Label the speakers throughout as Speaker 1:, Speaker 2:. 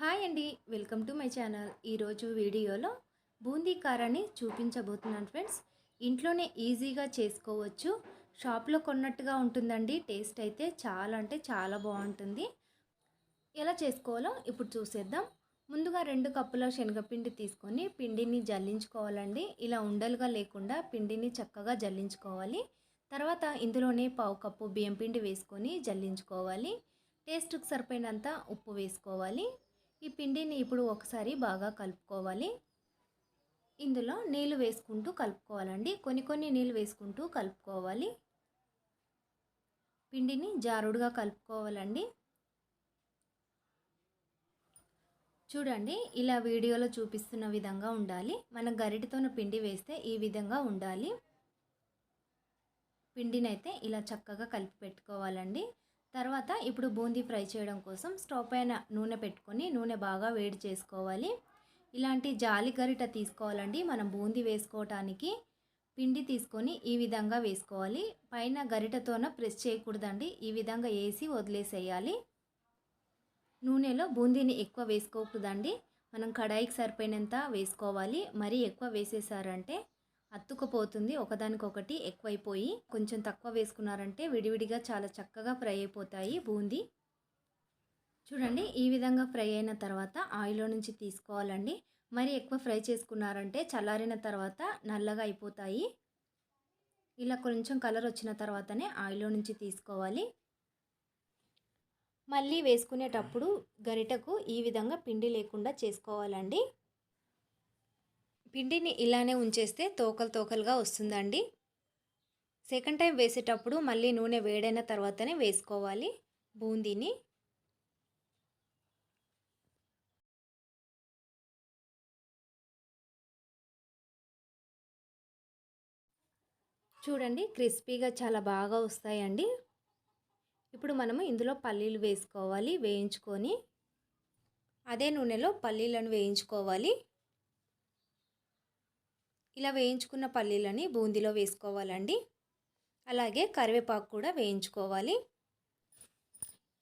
Speaker 1: Hi అండి. Welcome to my channel. ఈరోజు వీడియోలో బూందీ కారాన్ని చూపించబోతున్నాను ఫ్రెండ్స్. ఇంట్లోనే ఈజీగా చేసుకోవచ్చు. షాప్లో కొన్నట్టుగా ఉంటుందండి. టేస్ట్ అయితే చాలా అంటే చాలా బాగుంటుంది. ఎలా చేసుకోవాలో ఇప్పుడు చూసేద్దాం. ముందుగా రెండు కప్పుల శనగపిండి తీసుకొని పిండిని జల్లించుకోవాలండి. ఇలా ఉండలుగా లేకుండా పిండిని చక్కగా జల్లించుకోవాలి. తర్వాత ఇందులోనే పావు కప్పు బియ్యం పిండి వేసుకొని జల్లించుకోవాలి. టేస్ట్కి సరిపోయినంత ఉప్పు వేసుకోవాలి. ఈ పిండిని ఇప్పుడు ఒకసారి బాగా కలుపుకోవాలి. ఇందులో నీళ్ళు వేసుకుంటూ కలుపుకోవాలండి. కొన్ని కొన్ని నీళ్ళు వేసుకుంటూ కలుపుకోవాలి. పిండిని జారుడుగా కలుపుకోవాలండి. చూడండి ఇలా వీడియోలో చూపిస్తున్న విధంగా ఉండాలి. మన గరిటతోన పిండి వేస్తే ఈ విధంగా ఉండాలి. పిండినైతే ఇలా చక్కగా కలిపి పెట్టుకోవాలండి. తర్వాత ఇప్పుడు బూందీ ఫ్రై చేయడం కోసం స్టవ్ పైన నూనె పెట్టుకొని నూనె బాగా వేడి చేసుకోవాలి. ఇలాంటి జాలి గరిట తీసుకోవాలండి. మనం బూందీ వేసుకోవటానికి పిండి తీసుకొని ఈ విధంగా వేసుకోవాలి. పైన గరిటతోన ప్రెస్ చేయకూడదండి. ఈ విధంగా వేసి వదిలేసేయాలి. నూనెలో బూందీని ఎక్కువ వేసుకోకూడదండి. మనం కడాయికి సరిపోయినంత వేసుకోవాలి. మరీ ఎక్కువ వేసేసారంటే అత్తుకుపోతుంది ఒకదానికొకటి ఎక్కువైపోయి కొంచెం తక్కువ వేసుకున్నారంటే విడివిడిగా చాలా చక్కగా ఫ్రై అయిపోతాయి బూందీ. చూడండి ఈ విధంగా ఫ్రై అయిన తర్వాత ఆయిల్లో నుంచి తీసుకోవాలండి. మరి ఎక్కువ ఫ్రై చేసుకున్నారంటే చల్లారిన తర్వాత నల్లగా అయిపోతాయి. ఇలా కొంచెం కలర్ వచ్చిన తర్వాతనే ఆయిల్లో నుంచి తీసుకోవాలి. మళ్ళీ వేసుకునేటప్పుడు గరిటకు ఈ విధంగా పిండి లేకుండా చేసుకోవాలండి. పిండిని ఇలానే ఉంచేస్తే తోకలు తోకలుగా వస్తుందండి. సెకండ్ టైం వేసేటప్పుడు మళ్ళీ నూనె వేడైన తర్వాతనే వేసుకోవాలి బూందీని. చూడండి క్రిస్పీగా చాలా బాగా వస్తాయండి. ఇప్పుడు మనము ఇందులో పల్లీలు వేసుకోవాలి వేయించుకొని. అదే నూనెలో పల్లీలను వేయించుకోవాలి. ఇలా వేయించుకున్న పల్లీలని బూందీలో వేసుకోవాలండి. అలాగే కరివేపాకు కూడా వేయించుకోవాలి.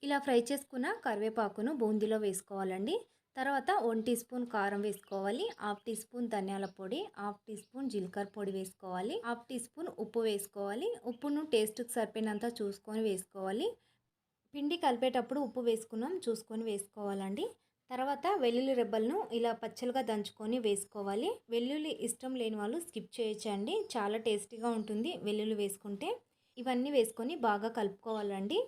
Speaker 1: ఇలా ఫ్రై చేసుకున్న కరివేపాకును బూందీలో వేసుకోవాలండి. తర్వాత వన్ టీ స్పూన్ కారం వేసుకోవాలి. హాఫ్ టీ స్పూన్ ధనియాల పొడి హాఫ్ టీ స్పూన్ జీలకర్ర పొడి వేసుకోవాలి. హాఫ్ టీ స్పూన్ ఉప్పు వేసుకోవాలి. ఉప్పును టేస్ట్కి సరిపోయినంత చూసుకొని వేసుకోవాలి. పిండి కలిపేటప్పుడు ఉప్పు వేసుకున్నాం చూసుకొని వేసుకోవాలండి. తర్వాత వెల్లుల్లి రెబ్బలను ఇలా పచ్చలుగా దంచుకొని వేసుకోవాలి. వెల్లుల్లి ఇష్టం లేని వాళ్ళు స్కిప్ చేయొచ్చండి. చాలా టేస్టీగా ఉంటుంది వెల్లుల్లి వేసుకుంటే. ఇవన్నీ వేసుకొని బాగా కలుపుకోవాలండి.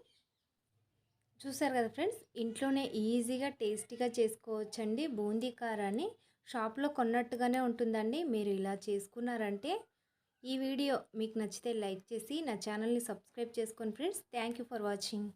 Speaker 1: చూసారు కదా ఫ్రెండ్స్ ఇంట్లోనే ఈజీగా టేస్టీగా చేసుకోవచ్చండి బూందీ కారాన్ని. షాప్లో కొన్నట్టుగానే ఉంటుందండి. మీరు ఇలా చేసుకున్నారంటే ఈ వీడియో మీకు నచ్చితే లైక్ చేసి నా ఛానల్ని సబ్స్క్రైబ్ చేసుకోండి ఫ్రెండ్స్. Thank for watching.